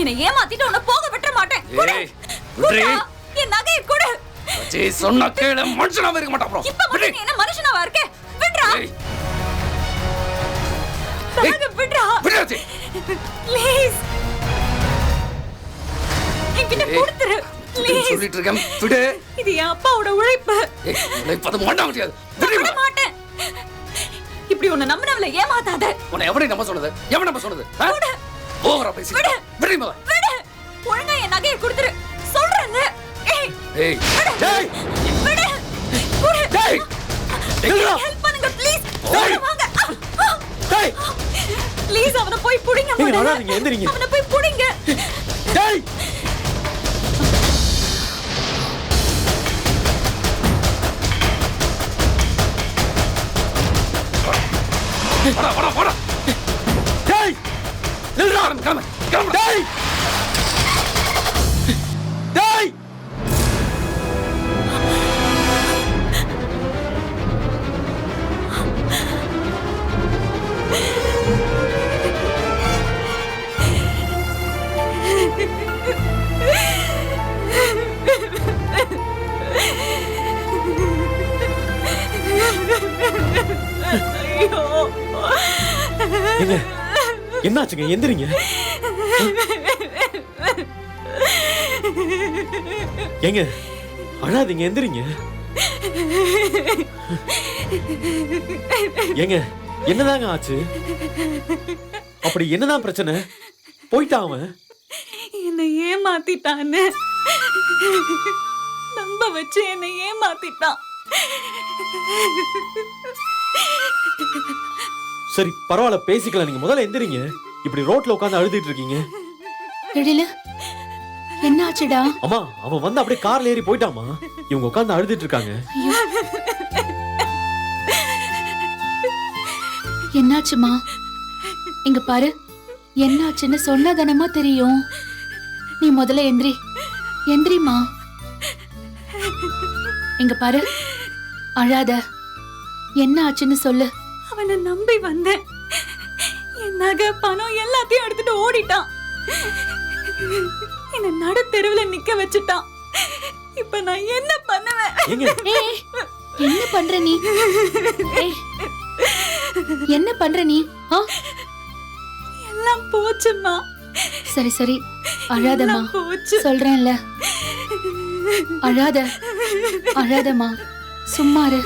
என்னை ஏமாத்திட்டு உன்னை போக விட்டுற மாட்டேன். கொடு. ஏய், விட்ரி. குடுறா. என் நகையை கொடு. அஜய் சொன்ன கேளு மனுஷனாவே இருக்க மாட்டான் அப்புறம். இப்ப மட்டும் நீ என்ன மனுஷனாவா இருக்க? விடுறா. ஏய், பேக விடுறா. விடு அஜய். ப்ளீஸ் என்கிட்ட ஏய், கொடுத்துரு. ப்ளீஸ் சொல்லிட்டு இருக்கேன் விடு. இது என் அப்பாவோட உழைப்பு. ஏய், உன்னை இப்ப அது மாட்ட முடியாது. விடு விட மாட்டேன். இப்படி உன்னை நம்பினவளை ஏமாத்தாத. உன்னை எவனை நம்ப சொன்னது? எவன் நம்ப சொன்னது? ஆ? ஓவரா பேசி விடு. விடு மகன் விடு. ஒழுங்கா என் நகையை கொடுத்துரு. சொல்றேன்ல ஏய். ஏய். டேய் விடு. குடு டேய் நில்லுடா. ஹெல்ப் பண்ணுங்க ப்ளீஸ் ஓய். வாங்க. டேய் ப்ளீஸ் அவனை போய் புடிங்க முதல்ல. அழாதீங்க, எந்திரிங்க. அவனை போய் புடிங்க. டேய் வாடா வாடா வாடா. டேய் நில்லுடா கிளம்பு கிளம்பு கிளம்பு டேய்! டேய்! ஐயோ. ஏங்க என்னாச்சுங்க? எந்திரிங்க. ஏங்க அழாதீங்க எந்திரிங்க. ஏங்க என்னதாங்க ஆச்சு? அப்படி என்னதான் பிரச்சனை? போயிட்டான் அவன்? என்னை ஏமாத்திட்டான்னு. நம்ப வச்சு என்னை ஏமாத்திட்டான். சரி பரவாயில்ல பேசிக்கலாம் நீங்க முதல்ல எந்திரிங்க. இப்படி ரோட்ல உட்கார்ந்து அழுதுட்டு இருக்கீங்க. எழிலு என்னாச்சுடா? அம்மா அவன் வந்து அப்படியே கார்ல ஏறி போயிட்டாமா இவங்க உட்கார்ந்து அழுதுட்டு இருக்காங்க. என்னாச்சுமா? இங்க பாரு. என்னாச்சுன்னு சொன்னதனமா தெரியும். நீ முதல்ல எந்திரி. எந்திரிமா இங்க பாரு. அழாத. என்ன ஆச்சுன்னு சொல்லு. அவனை நம்பி வந்தேன். என் நகை பணம் எல்லாத்தையும் எடுத்துட்டு ஓடிட்டான். என்ன நடு தெருவுல நிக்க வச்சுட்டான். இப்ப நான் என்ன பண்ணுவேன்? என்ன பண்ற நீ? ஏய், என்ன பண்ற நீ? ஆ? எல்லாம் போச்சுமா சரி சரி. அழாதம்மா. போச்சு. சொல்றேன்ல. அழாத. அழாதம்மா. சும்மா இரு.